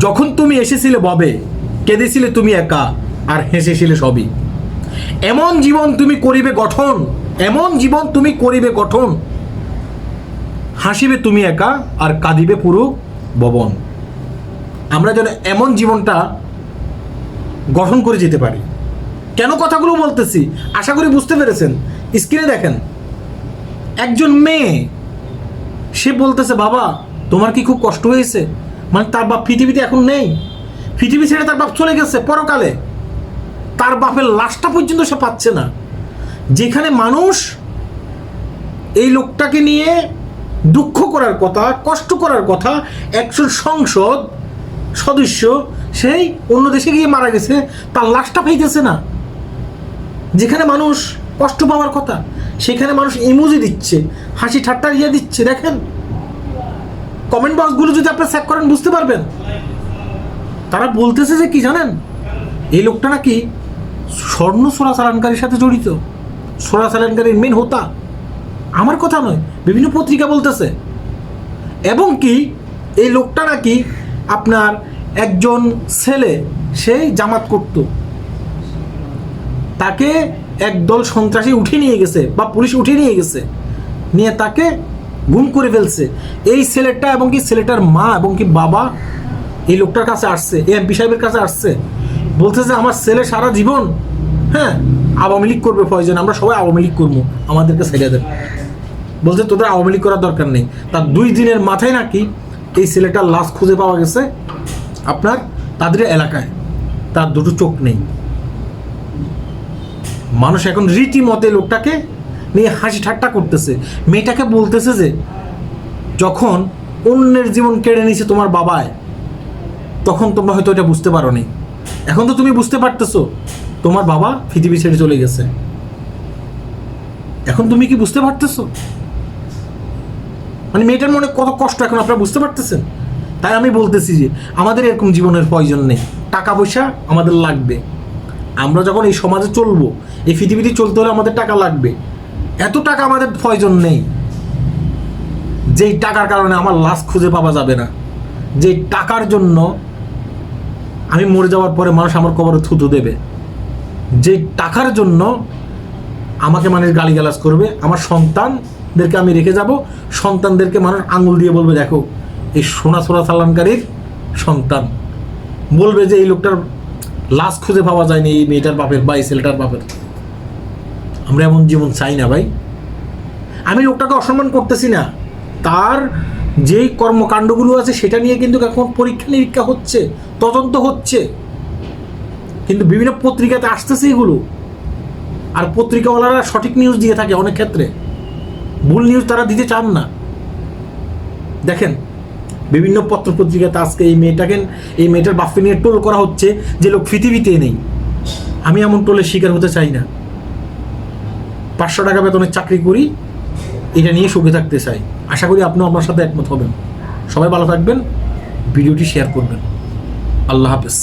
যখন তুমি এসেছিলে ববে, কেঁদেছিলে তুমি একা, আর হেসেছিলে সবই। এমন জীবন তুমি করিবে গঠন, এমন জীবন তুমি করিবে গঠন। হাসিবে তুমি একা, আর কাঁদিবে পুরো ববন। আমরা যেন এমন জীবনটা গঠন করে যেতে পারি। কেন কথাগুলো বলতেছি? আশা করি বুঝতে পেরেছেন। স্ক্রিনে দেখেন, একজন মেয়ে, সে বলতেছে, বাবা, তোমার কি খুব কষ্ট হয়েছে? মানে তার বাপ পৃথিবীতে এখন নেই। পৃথিবী ছেড়ে তার বাপ চলে গেছে পরকালে। তার বাপের লাশটা পর্যন্ত সে পাচ্ছে না। যেখানে মানুষ এই লোকটাকে নিয়ে দুঃখ করার কথা, কষ্ট করার কথা, একজন সংসদ সদস্য, সেই অন্য দেশে গিয়ে মারা গেছে, তার লাশটা পাইতেছে না। যেখানে মানুষ কষ্ট পাওয়ার কথা, সেখানে মানুষ ইমোজি দিচ্ছে, হাসি ঠাট্টা ইয়ে দিচ্ছে, দেখেন? কমেন্ট বক্সগুলো যদি আপনি চেক করেন, বুঝতে পারবেন। তারা বলতেছে যে কি জানেন? এই লোকটা নাকি স্বর্ণ সোরা চালানকারীর সাথে জড়িত। সোরা চালানকারীর মেন হোতা। আমার কথা নয়, বিভিন্ন পত্রিকা বলতেছে। এবং কি, এই লোকটা নাকি আপনার একজন ছেলে, সে জামাত করতো। তাকে একদল সন্ত্রাসী উঠিয়ে নিয়ে গেছে বা পুলিশ উঠিয়ে নিয়ে গেছে। নিয়ে তাকে গুম করে ফেলছে। এই ছেলেটা এবং কি ছেলেটার মা এবং কি বাবা এই লোকটার কাছে আসছে, এই এমপি সাহেবের কাছে আসছে। বলছে যে, আমার ছেলে সারা জীবন হ্যাঁ আওয়ামী লীগ করবে প্রয়োজন, আমরা সবাই আওয়ামী লীগ করব, আমাদেরকে ছেড়ে দেন। বলছে, তোদের আওয়ামী লীগ করার দরকার নেই। তার দুই দিনের মাথায় নাকি এই ছেলেটার লাশ খুঁজে পাওয়া গেছে আপনার তাদের এলাকায়। তার দুটো চোখ নেই। মানুষ এখন রীতিমতে লোকটাকে নিয়ে হাসি ঠাট্টা করতেছে। মেয়েটাকে বলতেছে যে, যখন অন্যের জীবন কেড়ে নিছে তোমার বাবায়, তখন তোমরা হয়তো এটা বুঝতে পারো নি এখন তো তুমি বুঝতে পারতেছো, তোমার বাবা পৃথিবী ছেড়ে চলে গেছে। এখন তুমি কি বুঝতে পারতেছো? মানে মেয়েটার মনে কত কষ্ট এখন আপনারা বুঝতে পারতেছেন? তাই আমি বলতেছি যে, আমাদের এরকম জীবনের প্রয়োজন নেই। টাকা পয়সা আমাদের লাগবে। আমরা যখন এই সমাজে চলবো, এই পৃথিবীতে চলতে হলে আমাদের টাকা লাগবে। এত টাকা আমাদের প্রয়োজন নেই। যেই টাকার কারণে আমার লাশ খুঁজে পাওয়া যাবে না। যেই টাকার জন্য আমি মরে যাওয়ার পরে মানুষ আমার কবরে থুতু দেবে। যে টাকার জন্য আমাকে মানুষ গালিগালাজ করবে, আমার সন্তানদেরকে আমি রেখে যাব। সন্তানদেরকে মানুষ আঙুল দিয়ে বলবে, দেখো, এই সোনা সোনা সালানকারীর সন্তান। বলবে যে, এই লোকটার লাশ খুঁজে পাওয়া যায়নি, এই মেয়েটার বাপের বা এই ছেলেটার বাপের। আমরা এমন জীবন চাই না ভাই। আমি লোকটাকে অসম্মান করতেছি না। তার যেই কর্মকাণ্ডগুলো আছে, সেটা নিয়ে কিন্তু এখন পরীক্ষা নিরীক্ষা হচ্ছে, তদন্ত হচ্ছে। কিন্তু বিভিন্ন পত্রিকাতে আসতেছে এগুলো। আর পত্রিকাওয়ালারা সঠিক নিউজ দিয়ে থাকে অনেক ক্ষেত্রে। ভুল নিউজ তারা দিতে চান না। দেখেন, বিভিন্ন পত্র পত্রিকাতে আজকে এই মেয়েটাকে, এই মেয়েটার বাপকে নিয়ে টোল করা হচ্ছে যে লোক পৃথিবীতে নেই। আমি এমন টোলের শিকার হতে চাই না। পাঁচশো টাকা বেতনের চাকরি করি, এটা নিয়ে সুখে থাকতে চাই। আশা করি আপনিও আমার সাথে একমত হবেন। সবাই ভালো থাকবেন, ভিডিওটি শেয়ার করবেন। আল্লাহ হাফেজ।